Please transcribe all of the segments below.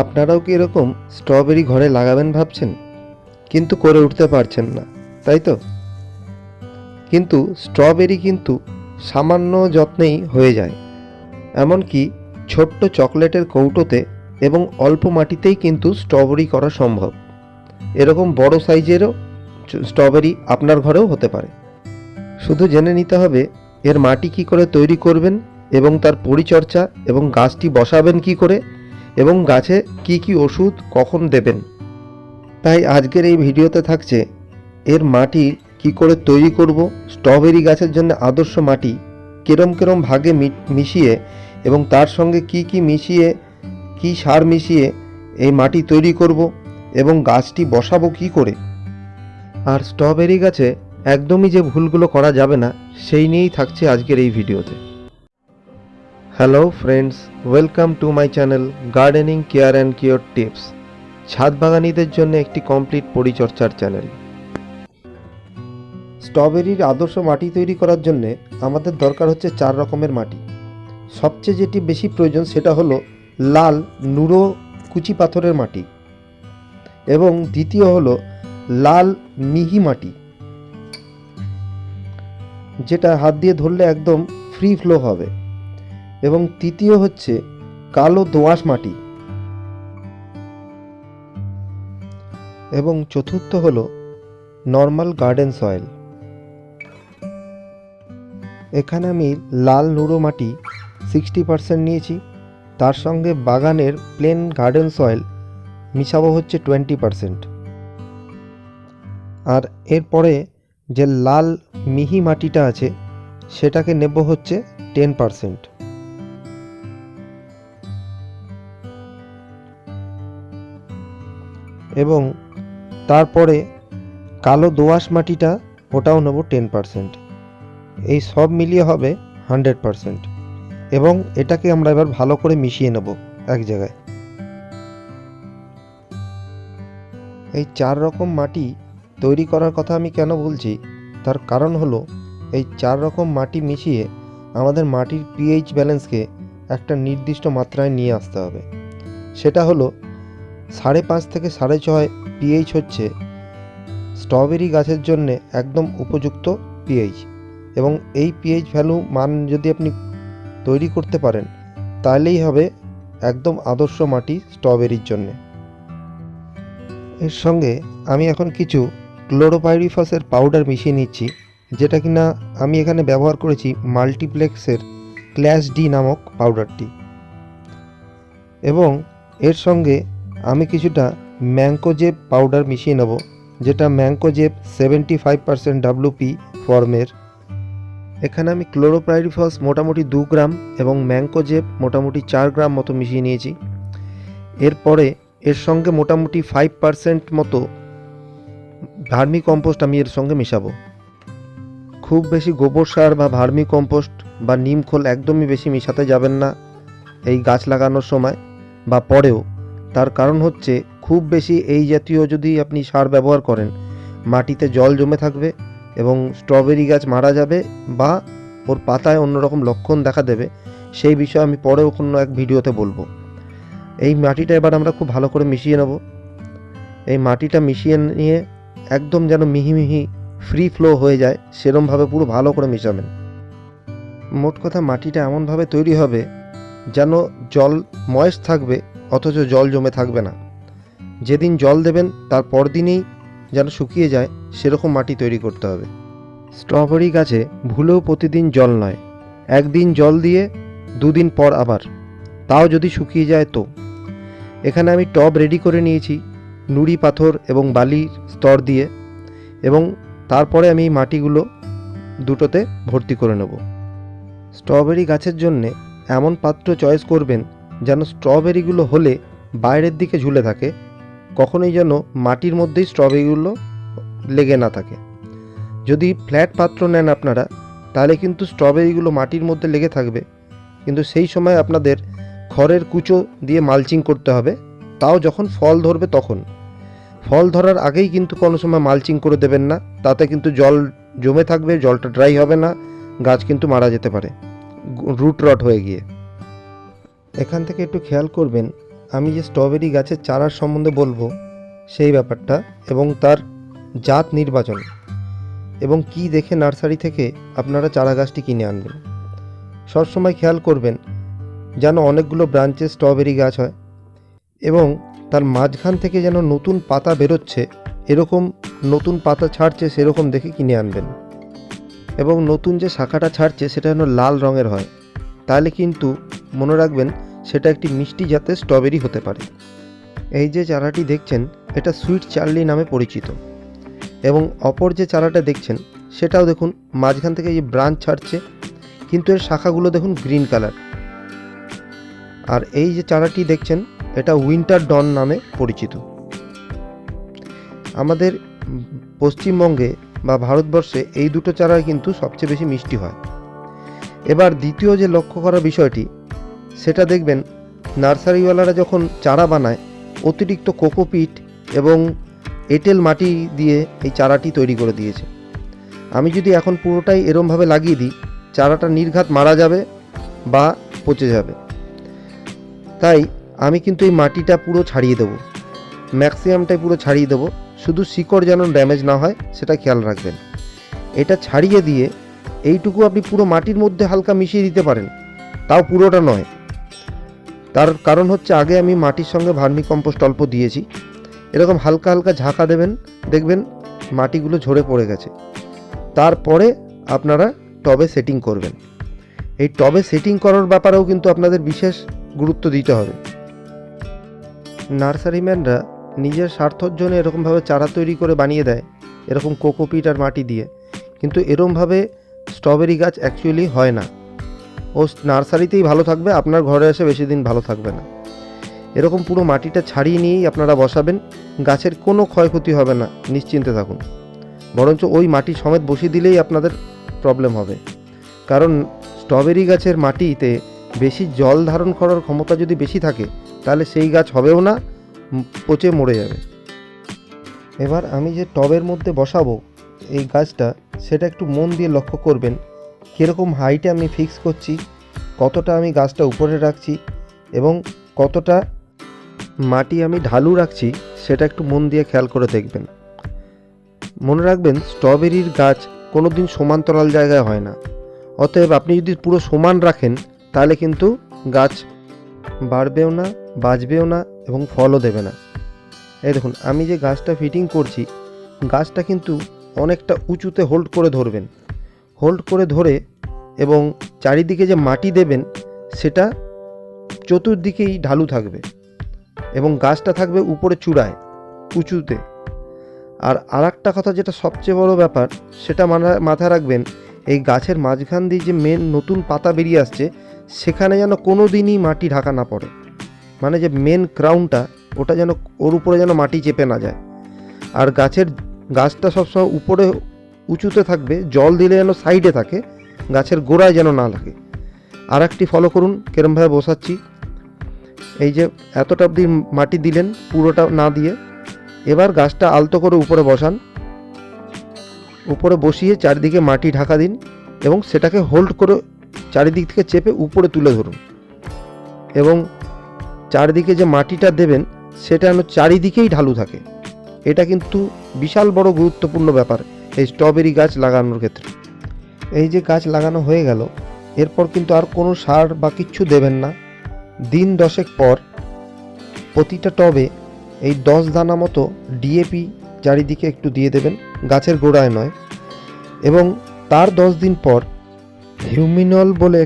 আপনারাও কি এরকম স্ট্রবেরি ঘরে লাগাবেন ভাবছেন? কিন্তু করে উঠতে পারছেন না, তাই তো? কিন্তু স্ট্রবেরি কিন্তু সামান্য যত্নেই হয়ে যায়। এমনকি ছোট্ট চকলেটের কৌটোতে এবং অল্প মাটিতেই কিন্তু স্ট্রবেরি করা সম্ভব। এরকম বড় সাইজেরও স্ট্রবেরি আপনার ঘরেও হতে পারে। শুধু জেনে নিতে হবে, এর মাটি কি করে তৈরি করবেন এবং তার পরিচর্যা এবং গাছটি বসাবেন কি করে এবং গাছে কি কি ওষুধ কখন দেবেন? তাই আজকের এই ভিডিওতে থাকছে, এর মাটি কি করে তৈরি করব, স্ট্রবেরি গাছের জন্য আদর্শ মাটি কেরম কেরম ভাগে মিশিয়ে এবং তার সঙ্গে কি কি মিশিয়ে, কি সার মিশিয়ে এই মাটি তৈরি করব এবং গাছটি বসাবো কি করে? আর স্ট্রবেরি গাছে একদমই যে ভুলগুলো করা যাবে না, সেই নিয়েই থাকছে আজকের এই ভিডিওতে। Hello friends welcome to my channel gardening care and cure tips ছাদ বাগানীদের জন্য একটি কমপ্লিট পরিচর্যার চ্যানেল স্ট্রবেরির আদর্শ মাটি তৈরি করার জন্য আমাদের দরকার হচ্ছে চার রকমের মাটি। সবচেয়ে যেটি বেশি প্রয়োজন সেটা হলো লাল, নুড়ো, কুচি পাথরের মাটি। এবং দ্বিতীয় হলো লাল, মিহি মাটি। যেটা হাত দিয়ে ধরলে একদম ফ্রি ফ্লো হবে। এবং তৃতীয় হচ্ছে কালো দোআঁশ মাটি। এবং চতুর্থ হলো নর্মাল গার্ডেন সয়েল এখানে আমি লাল নুড়ো মাটি সিক্সটি পারসেন্ট নিয়েছি। তার সঙ্গে বাগানের প্লেন গার্ডেন সয়েল মিশাবো হচ্ছে টোয়েন্টি পারসেন্ট আর এরপরে যে লাল মিহি মাটিটা আছে, সেটাকে নেব হচ্ছে টেন পারসেন্ট এবং তারপরে কালো দোআঁশ মাটিটা ওটাও নেব টেন পারসেন্ট। এই সব মিলিয়ে হবে হান্ড্রেড পারসেন্ট। এবং এটাকে আমরা এবার ভালো করে মিশিয়ে নেব এক জায়গায়। এই চার রকম মাটি তৈরি করার কথা আমি কেন বলছি? তার কারণ হলো, এই চার রকম মাটি মিশিয়ে আমাদের মাটির পিএইচ ব্যালেন্সকে একটা নির্দিষ্ট মাত্রায় নিয়ে আসতে হবে। সেটা হলো সাড়ে পাঁচ থেকে সাড়ে ছয় পিএইচ হচ্ছে স্ট্রবেরি গাছের জন্য একদম উপযুক্ত পিএইচ এবং এই পিএইচ ভ্যালু মান যদি আপনি তৈরি করতে পারেন তাহলেই হবে একদম আদর্শ মাটি স্ট্রবেরির জন্যে। এর সঙ্গে আমি এখন কিছু ক্লোরোপাইরিফসের পাউডার মিশিয়ে নিচ্ছি, যেটা কিনা আমি এখানে ব্যবহার করেছি মাল্টিপ্লেক্সের ক্ল্যাশ ডি নামক পাউডারটি এবং এর সঙ্গে আমি কিছুটা ম্যাঙ্কোজেব পাউডার মিশিয়ে নেব, যেটা mancozeb seventy five percent WP ফর্মের। এখানে আমি ক্লোরোপ্রাইরিফস মোটামুটি দু গ্রাম এবং ম্যাঙ্কোজেব মোটামুটি চার গ্রাম মতো মিশিয়ে নিয়েছি। এরপরে এর সঙ্গে মোটামুটি ফাইভ পার্সেন্ট মতো ভার্মি কম্পোস্ট আমি এর সঙ্গে মেশাবো। খুব বেশি গোবর সার বা ভার্মি কম্পোস্ট বা নিম খোল একদমই বেশি মেশাতে যাবেন না এই গাছ লাগানোর সময় বা পরেও। তার কারণ হচ্ছে খুব বেশি এই জাতীয় যদি আপনি সার ব্যবহার করেন, মাটিতে জল জমে থাকবে এবং স্ট্রবেরি গাছ মারা যাবে বা ওর পাতায় অন্যরকম লক্ষণ দেখা দেবে, সেই বিষয়ে আমি পরেও কোনো এক ভিডিওতে বলব। এই মাটিটা এবার আমরা খুব ভালো করে মিশিয়ে নেব। এই মাটিটা মিশিয়ে নিয়ে একদম যেন মিহি মিহি ফ্রি ফ্লো হয়ে যায়, সেরমভাবে পুরো ভালো করে মিশাবেন। মোট কথা মাটিটা এমনভাবে তৈরি হবে যেন জল ময়েস থাকবে অথচ জল জমে থাকবে না। যেদিন জল দেবেন, তার পরদিনেই যেন শুকিয়ে যায়, সেরকম মাটি তৈরি করতে হবে। স্ট্রবেরি গাছে ভুলেও প্রতিদিন জল নয়। একদিন জল দিয়ে, দুদিন পর আবার। তাও যদি শুকিয়ে যায় তো। এখানে আমি টব রেডি করে নিয়েছি, নুড়ি, পাথর এবং বালির স্তর দিয়ে এবং তারপরে আমি মাটিগুলো দুটোতে ভর্তি করে নেব। স্ট্রবেরি গাছের জন্যে এমন পাত্র চয়েস করবেন যেন স্ট্রবেরিগুলো হলে বাইরের দিকে ঝুলে থাকে, কখনোই যেন মাটির মধ্যেই স্ট্রবেরিগুলো লেগে না থাকে। যদি ফ্ল্যাট পাত্র নেন আপনারা, তাহলে কিন্তু স্ট্রবেরিগুলো মাটির মধ্যে লেগে থাকবে। কিন্তু সেই সময় আপনাদের খড়ের কুচো দিয়ে মালচিং করতে হবে, তাও যখন ফল ধরবে তখন। ফল ধরার আগেই কিন্তু কোনো সময় মালচিং করে দেবেন না, তাতে কিন্তু জল জমে থাকবে, জলটা ড্রাই হবে না, গাছ কিন্তু মারা যেতে পারে, রুট রট হয়ে গিয়ে। এখান থেকে একটু খেয়াল করবেন, আমি যে স্ট্রবেরি গাছের চারার সম্বন্ধে বলব, সেই ব্যাপারটা এবং তার জাত নির্বাচন এবং কি দেখে নার্সারি থেকে আপনারা চারা গাছটি কিনে আনবেন। সবসময় খেয়াল করবেন যেন অনেকগুলো ব্রাঞ্চে স্ট্রবেরি গাছ হয় এবং তার মাঝখান থেকে যেন নতুন পাতা বেরোচ্ছে, এরকম নতুন পাতা ছাড়ছে সেরকম দেখে কিনে আনবেন। এবং নতুন যে শাখাটা ছাড়ছে সেটা যেন লাল রঙের হয়। তাহলে কিন্তু মনে রাখবেন সেটা একটি মিষ্টি জাতের স্ট্রবেরি হতে পারে। এই যে চারাটি দেখছেন, এটা সুইট চার্লি নামে পরিচিত। এবং অপর যে চারাটা দেখছেন, সেটাও দেখুন, মাঝখান থেকে যে ব্রাঞ্চ ছাড়ছে, কিন্তু এর শাখাগুলো দেখুন গ্রিন কালার। আর এই যে চারাটি দেখছেন, এটা উইন্টার ডন নামে পরিচিত। আমাদের পশ্চিমবঙ্গে বা ভারতবর্ষে এই দুটো চারা কিন্তু সবচেয়ে বেশি মিষ্টি হয়। এবার দ্বিতীয় যে লক্ষ্য করা বিষয়টি সেটা দেখবেন নার্সারিওয়ালারা যখন চারা বানায়, অতিরিক্ত কোকোপিট এবং এঁটেল মাটি দিয়ে এই চারাটি তৈরি করে দিয়েছে। আমি যদি এখন পুরোটাই এরমভাবে লাগিয়ে দিই, চারাটা নির্ঘাত মারা যাবে বা পচে যাবে। তাই আমি কিন্তু এই মাটিটা পুরো ছাড়িয়ে দেবো। ম্যাক্সিমামটাই পুরো ছাড়িয়ে দেবো। শুধু শিকড় যেন ড্যামেজ না হয়, সেটা খেয়াল রাখবেন। এটা ছাড়িয়ে দিয়ে এইটুকু আপনি পুরো মাটির মধ্যে হালকা মিশিয়ে দিতে পারেন। তাও পুরোটা নয়। তার কারণ হচ্ছে আগে আমি মাটির সঙ্গে ভার্মি কম্পোস্ট অল্প দিয়েছি। এরকম হালকা হালকা ঝাঁকা দেবেন, দেখবেন মাটিগুলো ঝরে পড়ে গেছে। তারপরে আপনারা টবে সেটিং করবেন। এই টবে সেটিং করার ব্যাপারেও কিন্তু আপনাদের বিশেষ গুরুত্ব দিতে হবে। নার্সারিম্যানরা নিজের স্বার্থর জন্য এরকমভাবে চারা তৈরি করে বানিয়ে দেয়, এরকম কোকোপিট আর মাটি দিয়ে। কিন্তু এরমভাবে স্ট্রবেরি গাছ অ্যাকচুয়ালি হয় না। ও নার্সারিতেই ভালো থাকবে, আপনার ঘরে এসে বেশি দিন ভালো থাকবে না। এরকম পুরো মাটিটা ছাড়িয়ে নিয়েই আপনারা বসাবেন, গাছের কোনো ক্ষয়ক্ষতি হবে না, নিশ্চিন্তে থাকুন। বরঞ্চ ওই মাটি সমেত বসিয়ে দিলেই আপনাদের প্রবলেম হবে। কারণ স্ট্রবেরি গাছের মাটিতে বেশি জল ধারণ করার ক্ষমতা যদি বেশি থাকে, তাহলে সেই গাছ হবেও না পচে মরে যাবে। এবার আমি যে টবের মধ্যে বসাবো, এই গাছটা, সেটা একটু মন দিয়ে লক্ষ্য করবেন। কীরকম হাইটে আমি ফিক্স করছি, কতটা আমি গাছটা উপরে রাখছি এবং কতটা মাটি আমি ঢালু রাখছি সেটা একটু মন দিয়ে খেয়াল করে দেখবেন। মনে রাখবেন স্ট্রবেরির গাছ কোনো দিন সমান্তরাল জায়গায় হয় না। অতএব আপনি যদি পুরো সমান রাখেন, তাহলে কিন্তু গাছ বাড়বেও না, বাঁচবেও না এবং ফলও দেবে না। এই দেখুন, আমি যে গাছটা ফিটিং করছি, গাছটা কিন্তু অনেকটা উঁচুতে হোল্ড করে ধরবেন। হোল্ড করে ধরে এবং চারিদিকে যে মাটি দেবেন, সেটা চতুর্দিকেই ঢালু থাকবে এবং গাছটা থাকবে উপরে চূড়ায়, উঁচুতে। আর আরেকটা কথা যেটা সবচেয়ে বড় ব্যাপার, সেটা মাথায় রাখবেন, এই গাছের মাঝখান দিয়ে যে মেন নতুন পাতা বেরিয়ে আসছে, সেখানে যেন কোনো দিনই মাটি ঢাকা না পড়ে। মানে যে মেন ক্রাউনটা ওটা যেন, ওর উপরে যেন মাটি চেপে না যায়। আর গাছের, গাছটা সবসময় উপরে উঁচুতে থাকবে, জল দিলে যেন সাইডে থাকে, গাছের গোড়ায় যেন না লাগে। আর একটি ফলো করুন কেরমভাবে বসাচ্ছি। এই যে এতটা অবধি মাটি দিলেন, পুরোটা না দিয়ে, এবার গাছটা আলতো করে উপরে বসান। উপরে বসিয়ে চারিদিকে মাটি ঢাকা দিন এবং সেটাকে হোল্ড করে চারিদিক থেকে চেপে উপরে তুলে ধরুন। এবং চারিদিকে যে মাটিটা দেবেন, সেটা যেন চারিদিকেই ঢালু থাকে। এটা কিন্তু বিশাল বড় গুরুত্বপূর্ণ ব্যাপার। এই স্ট্রবেরি গাছ লাগানোর ক্ষেত্রে। এই যে গাছ লাগানো হয়ে গেল, এরপর কিন্তু আর কোনো সার বা কিচ্ছু দেবেন না। দিন দশেক পর প্রতিটা টবে এই দশ দানা মতো ডিএপি চারিদিকে একটু দিয়ে দেবেন, গাছের গোড়ায় নয়। এবং তার দশ দিন পর হিউমিনল বলে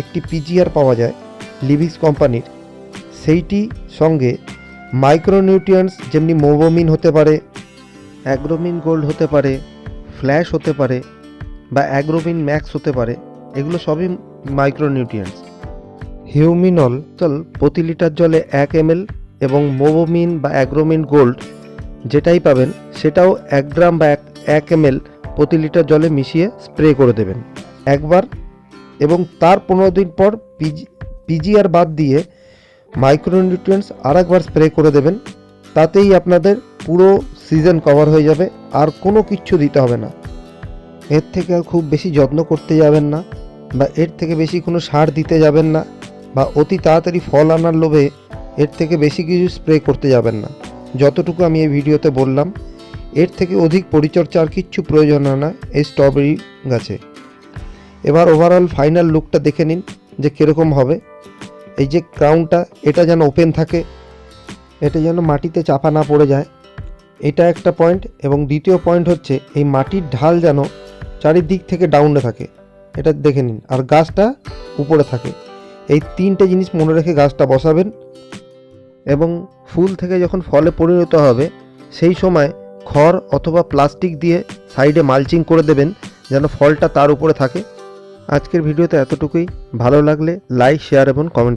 একটি পিজিআর পাওয়া যায় লিভিক্স কোম্পানির। সেইটি সঙ্গে মাইক্রোনিউট্রিয়েন্টস, যেমনি মোবোমিন হতে পারে, অ্যাগ্রোমিন গোল্ড হতে পারে ফ্ল্যাশ হতে পারে বা অ্যাগ্রোমিন ম্যাক্স হতে পারে, এগুলো সবই মাইক্রোনিউট্রিয়েন্টস হিউমিনল চল প্রতি লিটার জলে এক এমএল এবং মোবোমিন বা অ্যাগ্রোমিন গোল্ড যেটাই পাবেন, সেটাও এক গ্রাম বা এক এক এমএল প্রতি লিটার জলে মিশিয়ে স্প্রে করে দেবেন। একবার এবং তার পনেরো দিন পর পিজি পিজিআর বাদ দিয়ে মাইক্রোনিউট্রিয়েন্টস আর একবার স্প্রে করে দেবেন, তাতেই আপনাদের পুরো সিজন কভার হয়ে যাবে, আর কোনো কিচ্ছু দিতে হবে না। এর থেকে আর খুব বেশি যত্ন করতে যাবেন না, বা এর থেকে বেশি কোনো সার দিতে যাবেন না, বা অতি তাড়াতাড়ি ফল আনার লোভে এর থেকে বেশি কিছু স্প্রে করতে যাবেন না। যতটুকু আমি এই ভিডিওতে বললাম, এর থেকে অধিক পরিচর্যা আর কিচ্ছু প্রয়োজন হয় না, এই স্ট্রবেরি গাছে। এবার ওভারঅল ফাইনাল লুকটা দেখে নিন যে কীরকম হবে। এই যে ক্রাউনটা এটা যেন ওপেন থাকে, এটা যেন মাটিতে চাপা না পড়ে যায়। এটা একটা পয়েন্ট এবং দ্বিতীয় পয়েন্ট হচ্ছে এই মাটির ঢাল যেন চারিদিক থেকে ডাউনে থাকে। এটা দেখে নিন। আর গাছটা উপরে থাকে। এই তিনটে জিনিস মনে রেখে গাছটা বসাবেন এবং ফুল থেকে যখন ফলে পরিণত হবে, সেই সময় খড় অথবা প্লাস্টিক দিয়ে সাইডে মালচিং করে দেবেন যেন ফলটা তার উপরে থাকে। আজকের ভিডিওতে এতটুকুই। ভালো লাগলে লাইক শেয়ার এবং কমেন্ট